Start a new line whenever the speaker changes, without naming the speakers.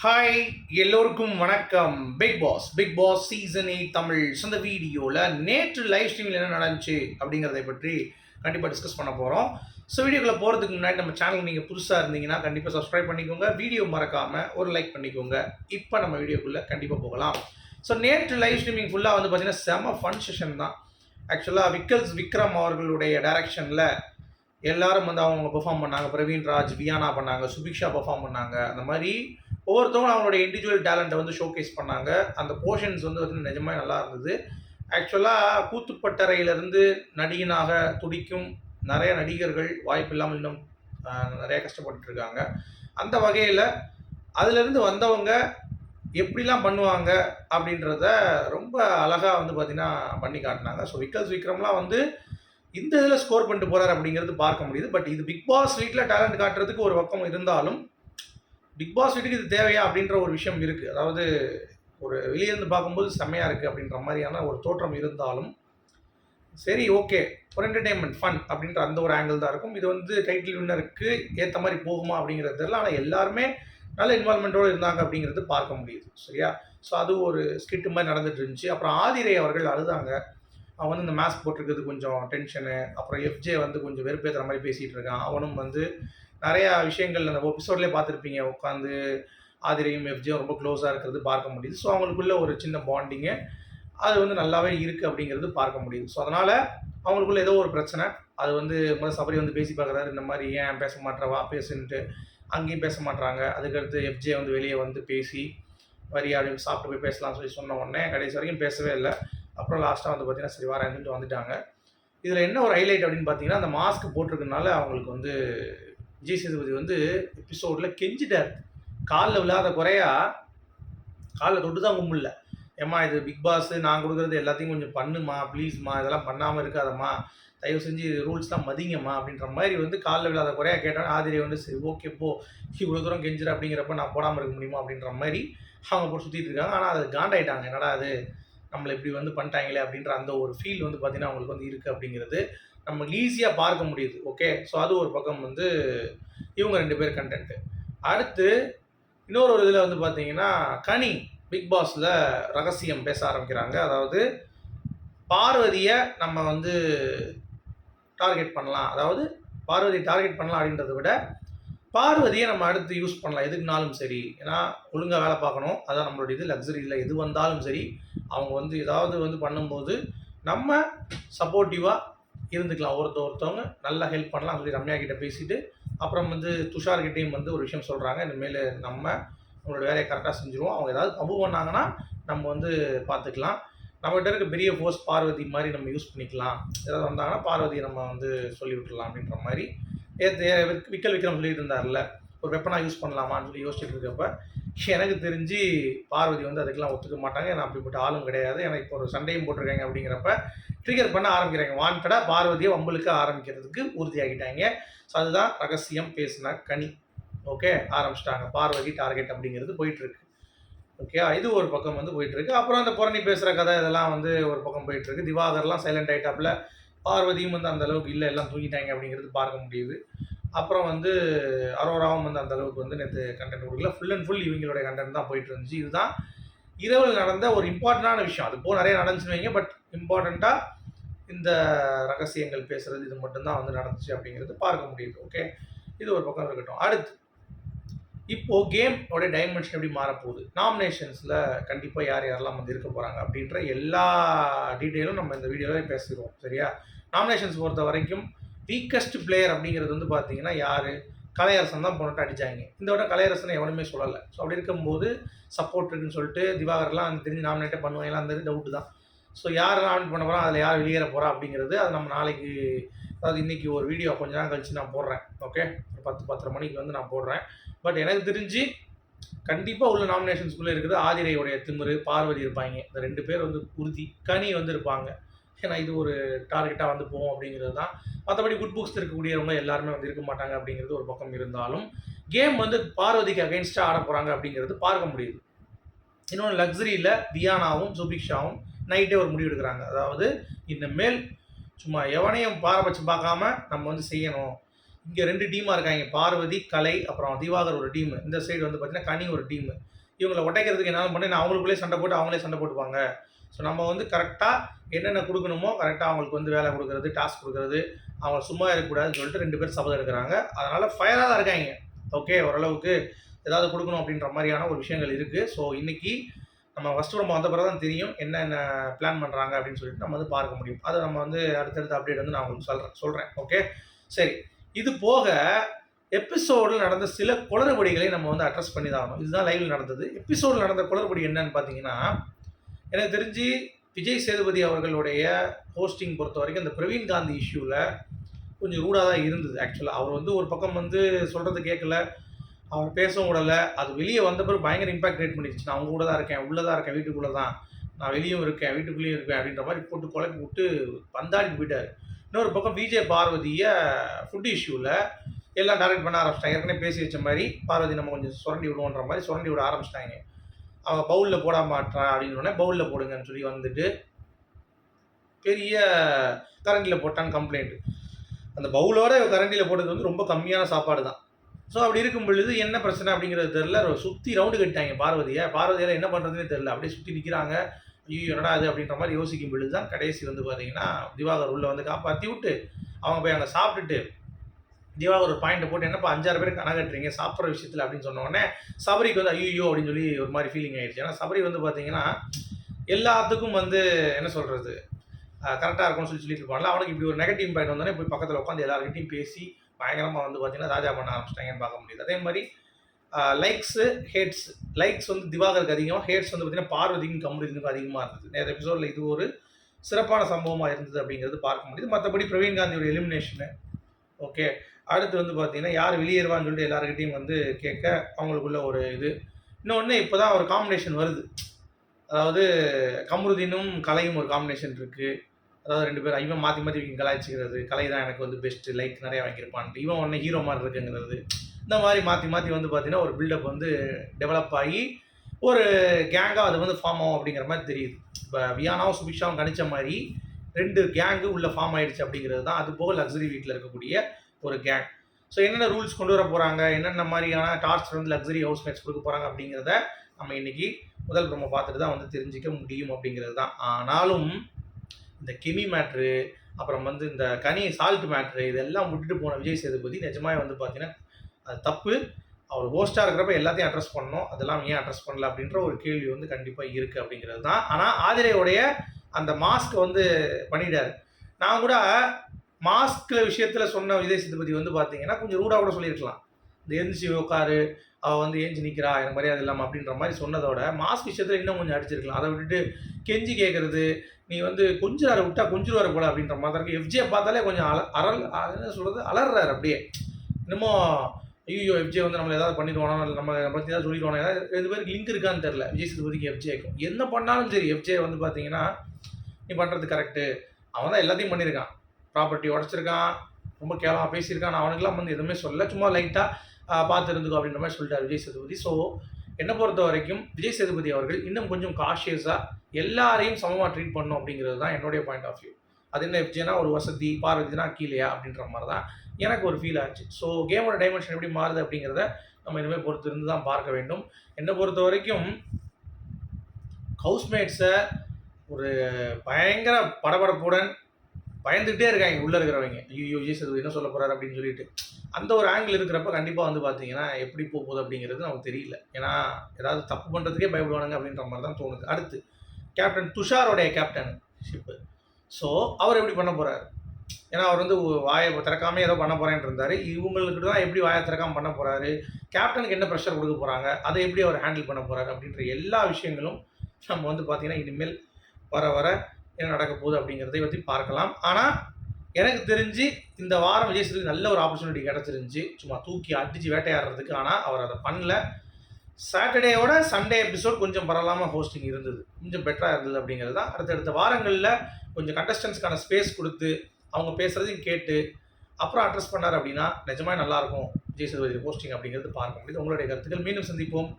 Hi எல்லோருக்கும் வணக்கம். Bigg Boss Bigg Boss season eight Tamil சொந்த வீடியோவில் நேற்று லைவ் ஸ்ட்ரீமில் என்ன நடந்துச்சு அப்படிங்கிறதை பற்றி கண்டிப்பாக டிஸ்கஸ் பண்ண போகிறோம் ஸோ வீடியோக்குள்ளே போகிறதுக்கு முன்னாடி நம்ம சேனல் நீங்கள் புதுசாக இருந்தீங்கன்னா கண்டிப்பாக சப்ஸ்கிரைப் பண்ணிக்கோங்க. வீடியோ மறக்காமல் ஒரு லைக் பண்ணிக்கோங்க. இப்போ நம்ம வீடியோக்குள்ளே கண்டிப்பாக போகலாம். ஸோ நேற்று லைவ் ஸ்ட்ரீமிங் ஃபுல்லாக வந்து பார்த்தீங்கன்னா செம ஃபன் செஷன் தான். ஆக்சுவலாக விக்கல்ஸ் விக்ரம் அவர்களுடைய டைரக்ஷனில் எல்லாரும் வந்து அவங்க பெர்ஃபார்ம் பண்ணாங்க. பிரவீன் ராஜ் வியானா பண்ணாங்க சுபிக்ஷா பெர்ஃபார்ம் பண்ணாங்க. அந்த மாதிரி ஒவ்வொருத்தவங்களும் அவங்களோட இண்டிவிஜுவல் டேலண்ட்டை வந்து ஷோகேஸ் பண்ணாங்க. அந்த போர்ஷன்ஸ் வந்து வந்து நிஜமாக நல்லா இருந்தது. ஆக்சுவலாக கூத்துப்பட்டறையிலிருந்து நடிகனாக துடிக்கும் நிறைய நடிகர்கள் வாய்ப்பு இல்லாமல் இன்னும் நிறைய கஷ்டப்பட்டுட்டு இருக்காங்க. அந்த வகையில் அதுலேருந்து வந்தவங்க எப்படிலாம் பண்ணுவாங்க அப்படின்றத ரொம்ப அழகாக வந்து பார்த்திங்கன்னா பண்ணி காட்டினாங்க. ஸோ விக்கல்ஸ் விக்ரம்லாம் வந்து இந்த இதில் ஸ்கோர் பண்ணிட்டு போகிறார் அப்படிங்கிறது பார்க்க முடியுது. பட் இது பிக் பாஸ் வீட்டில் டேலண்ட் காட்டுறதுக்கு ஒரு பக்கம் இருந்தாலும் பிக் பாஸ் வீட்டுக்கு இது தேவையா அப்படின்ற ஒரு விஷயம் இருக்குது அதாவது ஒரு வெளியே இருந்து பார்க்கும்போது செம்மையாக இருக்குது அப்படின்ற மாதிரியான ஒரு தோற்றம் இருந்தாலும் சரி ஓகே ஒரு என்டர்டெயின்மெண்ட் ஃபன் அப்படின்ற அந்த ஒரு ஆங்கிள் தான் இருக்கும். இது வந்து டைட்டில் வின்னருக்கு ஏற்ற மாதிரி போகுமா அப்படிங்கிறது தெரியல. ஆனால் எல்லாருமே நல்ல இன்வால்மெண்ட்டோடு இருந்தாங்க அப்படிங்கிறது பார்க்க முடியுது. சரியா? ஸோ அது ஒரு ஸ்கிட்டு மாதிரி நடந்துட்டு இருந்துச்சு. அப்புறம் ஆதிரை அவர்கள் அழுதாங்க. அவன் வந்து இந்த மாஸ்க் போட்டிருக்கிறது கொஞ்சம் டென்ஷனு அப்புறம் எஃப்ஜே வந்து கொஞ்சம் வெறுப்பேற்றுற மாதிரி பேசிகிட்டு இருக்கான் அவனும் வந்து நிறையா விஷயங்கள் அந்த எபிசோட்லேயே பார்த்துருப்பீங்க. உட்காந்து ஆதிரையும் எஃப்ஜியும் ரொம்ப க்ளோஸாக இருக்கிறது பார்க்க முடியுது. ஸோ அவங்களுக்குள்ள ஒரு சின்ன பாண்டிங்கு அது வந்து நல்லாவே இருக்குது அப்படிங்கிறது பார்க்க முடியுது. ஸோ அதனால் அவங்களுக்குள்ள ஏதோ ஒரு பிரச்சனை. அது வந்து முதல் சபரி வந்து பேசி பார்க்குறாரு இந்த மாதிரி ஏன் பேச மாட்டேறவா? பேசுன்ட்டு அங்கேயும் பேச மாட்றாங்க. அதுக்கடுத்து எஃப்ஜே வந்து வெளியே வந்து பேசி வரி அப்படின்னு சாப்பிட்டு போய் பேசலாம்னு சொல்லி சொன்ன உடனே கடைசி வரைக்கும் பேசவே இல்லை. அப்புறம் லாஸ்ட்டாக வந்து பார்த்தீங்கன்னா சரி வரேன் வந்துட்டாங்க. இதில் என்ன ஒரு ஹைலைட் அப்படின்னு பார்த்தீங்கன்னா அந்த மாஸ்க் போட்டிருக்கனால அவங்களுக்கு வந்து விஜய் சேதுபதி வந்து எபிசோடில் கெஞ்சிட்டார். காலில் விழாத குறையா காலில் தொட்டு தான் கும்பிடல. ஏம்மா இது பிக் பாஸ் நான் கொடுக்குறது எல்லாத்தையும் கொஞ்சம் பண்ணுமா? ப்ளீஸ்மா இதெல்லாம் பண்ணாமல் இருக்காதம்மா. தயவு செஞ்சு ரூல்ஸ்லாம் மதிங்கம்மா அப்படின்ற மாதிரி வந்து காலில் விழாத குறையா கேட்டோன்னு ஆதிரியை வந்து சரி ஓகே போ. இவ்வளோ தூரம் கெஞ்சிரு அப்படிங்கிறப்ப நான் போடாமல் இருக்க முடியுமா? அப்படின்ற மாதிரி அவங்க போட்டு சுற்றிட்டு இருக்காங்க. ஆனால் அது காண்டாயிட்டாங்க. என்னடா அது நம்மளை இப்படி வந்து பண்ணிட்டாங்களே அப்படின்ற அந்த ஒரு ஃபீல் வந்து பார்த்திங்கன்னா அவங்களுக்கு வந்து இருக்குது அப்படிங்கிறது நம்ம ஈஸியாக பார்க்க முடியுது ஓகே ஸோ அது ஒரு பக்கம் வந்து இவங்க ரெண்டு பேர் கண்டென்ட்டு அடுத்து இன்னொரு ஒரு இதில் வந்து பார்த்தீங்கன்னா கனி பிக் பாஸில் ரகசியம் பேச ஆரம்பிக்கிறாங்க. அதாவது பார்வதியை நம்ம வந்து டார்கெட் பண்ணலாம். அதாவது பார்வதியை டார்கெட் பண்ணலாம் அப்படின்றத விட பார்வதியை நம்ம அடுத்து யூஸ் பண்ணலாம். எதுக்குனாலும் சரி. ஏன்னா ஒழுங்காக வேலை பார்க்கணும். அதான் நம்மளுடைய இது லக்ஸரியில் எது வந்தாலும் சரி அவங்க வந்து ஏதாவது வந்து பண்ணும்போது நம்ம சப்போர்ட்டிவாக இருந்துக்கலாம். ஒருத்த ஒருத்தவங்க நல்லா ஹெல்ப் பண்ணலாம். சொல்லி ரம்யா கிட்ட பேசிட்டு அப்புறம் வந்து துஷார்கிட்டையும் வந்து ஒரு விஷயம் சொல்கிறாங்க இனிமேல் நம்ம நம்மளோட வேலையை கரெக்டாக செஞ்சுருவோம். அவங்க ஏதாவது தப்பு பண்ணாங்கன்னா நம்ம வந்து பார்த்துக்கலாம் நம்மகிட்ட இருக்க பெரிய ஃபோர்ஸ் பார்வதி மாதிரி நம்ம யூஸ் பண்ணிக்கலாம். ஏதாவது வந்தாங்கன்னா பார்வதியை நம்ம வந்து சொல்லி விட்டுலாம் அப்படின்ற மாதிரி. ஏற்று விக்கல் விக்ரம் சொல்லிட்டு இருந்தார்ல ஒரு வெப்பனாக யூஸ் பண்ணலாமான்னு சொல்லி யோசிச்சுட்டு இருக்கப்ப எனக்கு தெரிஞ்சு பார்வதி வந்து அதுக்கெல்லாம் ஒத்துக்க மாட்டாங்க. நான் அப்படிப்பட்ட ஆளும் கிடையாது. எனக்கு இப்போ ஒரு சண்டையும் போட்டிருக்காங்க அப்படிங்கிறப்ப ட்ரிகர் பண்ண ஆரம்பிக்கிறாங்க. வாண்டடாக பார்வதியை வம்பலுக்கு ஆரம்பிக்கிறதுக்கு உறுதியாகிட்டாங்க. ஸோ அதுதான் ரகசியம் பேசின கனி. ஓகே ஆரம்பிச்சிட்டாங்க. பார்வதி டார்கெட் அப்படிங்கிறது போயிட்டுருக்கு. ஓகே இது ஒரு பக்கம் வந்து போயிட்டுருக்கு. அப்புறம் அந்த புரணி பேசுகிற கதை இதெல்லாம் வந்து ஒரு பக்கம் போயிட்டுருக்கு. திவாகர்லாம் சைலண்ட் ஆகிட்டாப்புல பார்வதியும் வந்து அந்த அளவுக்கு இல்லை எல்லாம் தூங்கிட்டாங்க அப்படிங்கிறது பார்க்க முடியுது. அப்புறம் வந்து அரோராவும் வந்து அந்த அளவுக்கு வந்து நேற்று கண்டென்ட் கொடுக்கல. ஃபுல் அண்ட் ஃபுல் இவங்களுடைய கண்டென்ட் தான் போயிட்டு இருந்துச்சு இதுதான் இரவில் நடந்த ஒரு இம்பார்ட்டண்டான விஷயம். அது போக நிறைய நடந்துச்சுன்னு வைங்க பட் இம்பார்ட்டண்ட்டாக இந்த ரகசியங்கள் பேசுறது இது மட்டும்தான் வந்து நடந்துச்சு அப்படிங்கிறது பார்க்க முடியுது. ஓகே இது ஒரு பக்கம் இருக்கட்டும். அடுத்து இப்போ கேமோட டைமென்ஷன் எப்படி மாறப்போகுது? நாமினேஷன்ஸில் கண்டிப்பாக யார் யாரெல்லாம் வந்து இருக்க போகிறாங்க அப்படின்ற எல்லா டீட்டெயிலும் நம்ம இந்த வீடியோவில் பேசிடுவோம். சரியா? நாமினேஷன்ஸ் பொறுத்த வரைக்கும் வீக்கஸ்ட் பிளேயர் அப்படிங்கிறது வந்து பார்த்தீங்கன்னா யார்? கலையரசன் தான் போனட்டு அடித்தாங்க இந்த விட கலையரசனை எவனுமே சொல்லலை. ஸோ அப்படி இருக்கும்போது சப்போர்ட் இருக்குன்னு சொல்லிட்டு திவாகர்லாம் அந்த தெரிஞ்சு நாமினேட்டே பண்ணுவாங்களா அந்த டவுட்டு தான். ஸோ யார் நாமினேட் பண்ண போகிறோம் அதில் யார் வெளியேற போகிறா அப்படிங்கிறது அது நம்ம நாளைக்கு அதாவது இன்றைக்கி ஒரு வீடியோ கொஞ்ச நேரம் கழிச்சு நான் போடுறேன். ஓகே ஒரு பத்து பத்தரை மணிக்கு வந்து நான் போடுறேன். பட் எனக்கு தெரிஞ்சு கண்டிப்பாக உள்ள நாமினேஷன்ஸ்குள்ளே இருக்குது. ஆதிரையுடைய திமிரு பார்வதி இருப்பாங்க. இந்த ரெண்டு பேர் வந்து உறுதி. கனி வந்து இருப்பாங்க. ஏன்னா இது ஒரு டார்கெட்டாக வந்து போகும் அப்படிங்கிறது தான். மற்றபடி குட் புக்ஸ் இருக்கக்கூடியவங்க எல்லாருமே வந்து இருக்க மாட்டாங்க அப்படிங்கிறது ஒரு பக்கம் இருந்தாலும் கேம் வந்து பார்வதிக்கு அகைன்ஸ்டாக ஆட போகிறாங்க அப்படிங்கிறது பார்க்க முடியுது. இன்னொன்று லக்ஸரியில் தியானாவும் சுபிக்ஷாவும் நைட்டே ஒரு முடிவு எடுக்கிறாங்க. அதாவது இந்த மேல் சும்மா எவனையும் பாரபட்சம் பார்க்காம நம்ம வந்து செய்யணும். இங்கே ரெண்டு டீமாக இருக்காங்க. பார்வதி கலை அப்புறம் திவாகர் ஒரு டீம் இந்த சைடு வந்து பார்த்தீங்கன்னா கனி ஒரு டீம் இவங்களை உடைக்கிறதுக்கு என்ன பண்ணி. நான் அவங்களுக்குள்ளே சண்டை போட்டு அவங்களே சண்டை போட்டுப்பாங்க. ஸோ நம்ம வந்து கரெக்டாக என்னென்ன கொடுக்கணுமோ கரெக்டாக அவங்களுக்கு வந்து வேலை கொடுக்குறது டாஸ்க் கொடுக்குறது அவங்க சும்மா இருக்கக்கூடாதுன்னு சொல்லிட்டு ரெண்டு பேர் சபதம் எடுக்கிறாங்க. அதனால் ஃபயராக தான் இருக்காங்க. ஓகே ஓரளவுக்கு ஏதாவது கொடுக்கணும் அப்படின்ற மாதிரியான ஒரு விஷயங்கள் இருக்குது ஸோ இன்றைக்கி நம்ம ஃபஸ்ட்டு நம்ம வந்த பிறகு தான் தெரியும் என்னென்ன பிளான் பண்ணுறாங்க அப்படின்னு சொல்லிட்டு நம்ம வந்து பார்க்க முடியும். அதை நம்ம வந்து அடுத்தடுத்த அப்டேட் வந்து நான் உங்களுக்கு சொல்கிறேன் சொல்கிறேன் ஓகே சரி. இது போக எபிசோடில் நடந்த சில குளறுபடிகளை நம்ம வந்து அட்ரஸ் பண்ணி தான் ஆகணும். இதுதான் லைவில் நடந்தது. எபிசோடில் நடந்த குளறுபடி என்னன்னு பார்த்தீங்கன்னா எனக்கு தெரிஞ்சு விஜய் சேதுபதி அவர்களுடைய ஹோஸ்டிங் பொறுத்த வரைக்கும் இந்த பிரவீன் காந்தி இஷ்யூவில் கொஞ்சம் ரூடாக தான் இருந்தது ஆக்சுவலாக அவர் வந்து ஒரு பக்கம் வந்து சொல்கிறது கேட்கல அவர் பேசவும் விடலை. அது வெளியே வந்த பிறகு பயங்கர இம்பாக்ட் கிரியேட் பண்ணிடுச்சு நான் அவங்க கூட தான் இருக்கேன் உள்ளே தான் இருக்கேன் வீட்டுக்குள்ளே தான். நான் வெளியும் இருக்கேன் வீட்டுக்குள்ளேயும் இருக்கேன் அப்படின்ற மாதிரி போட்டு குழப்பி விட்டு பந்தாடி போயிட்டார். இன்னொரு பக்கம் விஜய் பார்வதியை ஃபுட் இஷ்யூவில் எல்லாம் டைரக்ட் பண்ண ஆரம்பிச்சிட்டாங்க. ஏற்கனவே பேசி வச்ச மாதிரி பார்வதி நம்ம கொஞ்சம் சுரண்டி விடுவோன்ற மாதிரி சுரண்டி விட ஆரம்பிச்சிட்டாங்க. அவன் பவுலில் போட மாட்டான் அப்படின்னு உடனே பவுலில் போடுங்கன்னு சொல்லி வந்துட்டு பெரிய கரண்டியில் போட்டான் கம்ப்ளைண்ட் அந்த பவுலோட கரண்டியில் போட்டது வந்து ரொம்ப கம்மியான சாப்பாடு தான் ஸோ அப்படி இருக்கும் பொழுது என்ன பிரச்சனை அப்படிங்கிறது தெரில சுற்றி ரவுண்டு கட்டிட்டாங்க பார்வதியை. பார்வதியால் என்ன பண்ணுறதுன்னு தெரில அப்படியே சுற்றி நிற்கிறாங்க ஐயோ என்னடா அது அப்படின்ற மாதிரி யோசிக்கும் பொழுது தான் கடைசி வந்து பார்த்தீங்கன்னா திவாகர் உள்ளே வந்து காப்பாற்றி விட்டு அவங்க போய் அங்கே சாப்பிட்டுட்டு திவாகர் ஒரு பாயிண்ட் போட்டு என்னப்பா அஞ்சாறு பேர் கணக்கட்டுறீங்க சாப்பிட்ற விஷயத்தில் அப்படின்னு சொன்னோடனே சபரிக்கு வந்து ஐயோ அப்படின்னு சொல்லி ஒரு மாதிரி ஃபீலிங் ஆயிடுச்சு. ஏன்னா சபரி வந்து பார்த்தீங்கன்னா எல்லாத்துக்கும் வந்து என்ன சொல்கிறது கரெக்டாக இருக்கும்னு சொல்லி சொல்லிட்டு இருப்பாங்களா அவனுக்கு இப்படி ஒரு நெகட்டிவ் பாயிண்ட் வந்தோடனே போய் பக்கத்தில் உட்காந்து எல்லாருக்கிட்டையும் பேசி பயங்கரமாக வந்து பார்த்தீங்கன்னா ராஜா பண்ண ஆரம்பிச்சிட்டாங்கன்னு பார்க்க முடியுது. அதே மாதிரி லைக்ஸு ஹேட்ஸ் லைக்ஸ் வந்து திவாகருக்கு அதிகம். ஹேட்ஸ் வந்து பார்த்தீங்கன்னா பார்வதிக்கும் கமருதிக்கும் அதிகமாக இருந்தது. நேற்று எபிசோடில் இது ஒரு சிறப்பான சம்பவமாக இருந்தது அப்படிங்கிறது பார்க்க முடியுது. மற்றபடி பிரவீன் காந்தியோட எலிமினேஷனு ஓகே அடுத்து வந்து பார்த்தீங்கன்னா யார் வெளியேறுவான்னு சொல்லிட்டு எல்லாருக்கிட்டையும் வந்து கேட்க அவங்களுக்குள்ள ஒரு இது. இன்னொன்று இப்போ தான் ஒரு காம்பினேஷன் வருது. அதாவது கமருதீனும் கலையும் ஒரு காம்பினேஷன் இருக்குது அதாவது ரெண்டு பேரும் இவன் மாற்றி மாற்றி இவங்க கலாய்ச்சிக்கிறது கலை தான் எனக்கு வந்து பெஸ்ட்டு லைக் நிறையா வாங்கியிருப்பான்ட்டு. இவன் ஒன்று ஹீரோ மாதிரி இருக்குங்கிறது. இந்த மாதிரி மாற்றி மாற்றி வந்து பார்த்தீங்கன்னா ஒரு பில்டப் வந்து டெவலப் ஆகி ஒரு கேங்காக அது வந்து ஃபார்ம் ஆகும் அப்படிங்கிற மாதிரி தெரியுது. இப்போ வியானாவும் சுபிக்ஷாவும் கணிச்ச மாதிரி ரெண்டு கேங்கு உள்ள ஃபார்ம் ஆயிடுச்சு அப்படிங்கிறது தான் அது போக லக்ஸரி வீட்டில் இருக்கக்கூடிய ஒரு கேங் ஸோ என்னென்ன ரூல்ஸ் கொண்டு வர போகிறாங்க என்னென்ன மாதிரியான டார்ச்சர் வந்து லக்ஸரி ஹவுஸ் மேட்ச் கொடுக்க போகிறாங்க அப்படிங்கிறத நம்ம இன்றைக்கி முதல் நம்ம பார்த்துட்டு தான் வந்து தெரிஞ்சிக்க முடியும் அப்படிங்கிறது தான். ஆனாலும் இந்த கெமி மேட்ரு அப்புறம் வந்து இந்த கனி சால்ட் மேட்ரு இதெல்லாம் விட்டுட்டு போன விஜய் சேதுபதி நிஜமாக வந்து பார்த்தீங்கன்னா அது தப்பு. அவர் ஹோஸ்ட்டாக இருக்கிறப்ப எல்லாத்தையும் அட்ரஸ் பண்ணணும். அதெல்லாம் ஏன் அட்ரஸ் பண்ணல அப்படின்ற ஒரு கேள்வி வந்து கண்டிப்பாக இருக்குது அப்படிங்கிறது தான். ஆனால் ஆதிரையோடைய அந்த மாஸ்க் வந்து பண்ணிட்டார். நான் கூட மாஸ்க் விஷயத்தில் சொன்ன விஜய் சேதுபதி வந்து பார்த்தீங்கன்னா கொஞ்சம் ரூடாக கூட சொல்லியிருக்கலாம். இந்த எந்திரிச்சு உட்காரு அவள் வந்து ஏஞ்சி நிற்கிறா எனக்கு மரியாதை இல்லாமல் அப்படின்ற மாதிரி சொன்னதோட மாஸ்க் விஷயத்தில் இன்னும் கொஞ்சம் அடிச்சிருக்கலாம். அதை விட்டுட்டு கெஞ்சி கேட்குறது நீ வந்து கொஞ்சம் விட்டா கொஞ்சம் வர போல அப்படின்ற மாதிரி இருக்கு. எஃப்ஜே பார்த்தாலே கொஞ்சம் அல அறல் என்ன சொல்கிறது அலறாரு அப்படியே. இன்னமும் ஐயோ எஃப்ஜே வந்து நம்மளை ஏதாவது பண்ணிடுவானோ இல்லை நம்ம பற்றி ஏதாவது சொல்லிடுவானோ ஏதாவது ரெண்டு பேருக்கு லிங்க் இருக்கான்னு தெரில விஜய் சேதுபதிக்கு எஃப்ஜேக்கும் என்ன பண்ணாலும் சரி எஃப்ஜே வந்து பார்த்தீங்கன்னா நீ பண்ணுறது கரெக்டு அவன் தான் எல்லாத்தையும் பண்ணியிருக்கான். ப்ராப்பர்ட்டி உடச்சிருக்கான் ரொம்ப கேவலமாக பேசியிருக்கான் நான் அவனுக்கெல்லாம் வந்து எதுவுமே சொல்ல சும்மா லைட்டாக பார்த்து இருந்துக்கோ அப்படின்ற மாதிரி சொல்லிட்டார் விஜய் சேதுபதி. ஸோ என்னை பொறுத்த வரைக்கும் விஜய் சேதுபதி அவர்கள் இன்னும் கொஞ்சம் காஷியஸாக எல்லாரையும் சமமாக ட்ரீட் பண்ணும் அப்படிங்கிறது தான் என்னுடைய பாயிண்ட் ஆஃப் வியூ அது என்ன விஜய்னா ஒரு வசதி பார்வதினா கீழேயா அப்படின்ற மாதிரி தான் எனக்கு ஒரு ஃபீல் ஆச்சு. ஸோ கேமோட டைமென்ஷன் எப்படி மாறுது அப்படிங்கிறத நம்ம இனிமேல் பொறுத்து இருந்து தான் பார்க்க வேண்டும். என்னை பொறுத்த வரைக்கும் ஹவுஸ்மேட்ஸை ஒரு பயங்கர படபடப்புடன் பயந்துகிட்டே இருக்காங்க உள்ளே இருக்கிறவங்க. ஐயோ விஜய் என்ன சொல்ல போகிறாரு அப்படின்னு சொல்லிட்டு. அந்த ஒரு ஆங்கிள் இருக்கிறப்ப கண்டிப்பாக வந்து பார்த்தீங்கன்னா எப்படி போகுது அப்படிங்கிறது நமக்கு தெரியல. ஏன்னா ஏதாவது தப்பு பண்ணுறதுக்கே பயப்படுவானுங்க அப்படின்ற மாதிரி தான் தோணுது. அடுத்து கேப்டன் துஷாரோடைய கேப்டன் ஷிப்பு ஸோ அவர் எப்படி பண்ண போகிறாரு ஏன்னா அவர் வந்து வாயை திறக்காமல் ஏதோ பண்ண போகிறேன்னு இருந்தார். இவங்களுக்கு தான் எப்படி வாயை திறக்காமல் பண்ண போகிறாரு கேப்டனுக்கு என்ன ப்ரெஷர் கொடுக்க போகிறாங்க அதை எப்படி அவர் ஹேண்டில் பண்ண போகிறாரு அப்படின்ற எல்லா விஷயங்களும் நம்ம வந்து பார்த்திங்கன்னா இனிமேல் வர வர என்ன நடக்க போகுது அப்படிங்கிறதை பற்றி பார்க்கலாம். ஆனால் எனக்கு தெரிஞ்சு இந்த வாரம் விஜய் சேதுக்கு நல்ல ஒரு ஆப்பர்ச்சுனிட்டி கிடச்சிருந்துச்சு. சும்மா தூக்கி அடித்து வேட்டையாடுறதுக்கு. ஆனால் அவர் அதை பண்ணல. சாட்டர்டேவோட சண்டே எபிசோட் கொஞ்சம் பரவலாமல் ஹோஸ்டிங் இருந்தது. கொஞ்சம் பெட்டராக இருந்தது அப்படிங்கிறது தான் அடுத்தடுத்த வாரங்களில் கொஞ்சம் கண்டஸ்டன்ஸ்க்கான ஸ்பேஸ் கொடுத்து அவங்க பேசுகிறதையும் கேட்டு அப்புறம் அட்ரஸ் பண்ணார் அப்படின்னா நிஜமாக நல்லாயிருக்கும் விஜய் சேதுபதி ஹோஸ்டிங் அப்படிங்கிறது பார்க்க முடியுது. உங்களுடைய கருத்துக்கள். மீண்டும் சந்திப்போம்.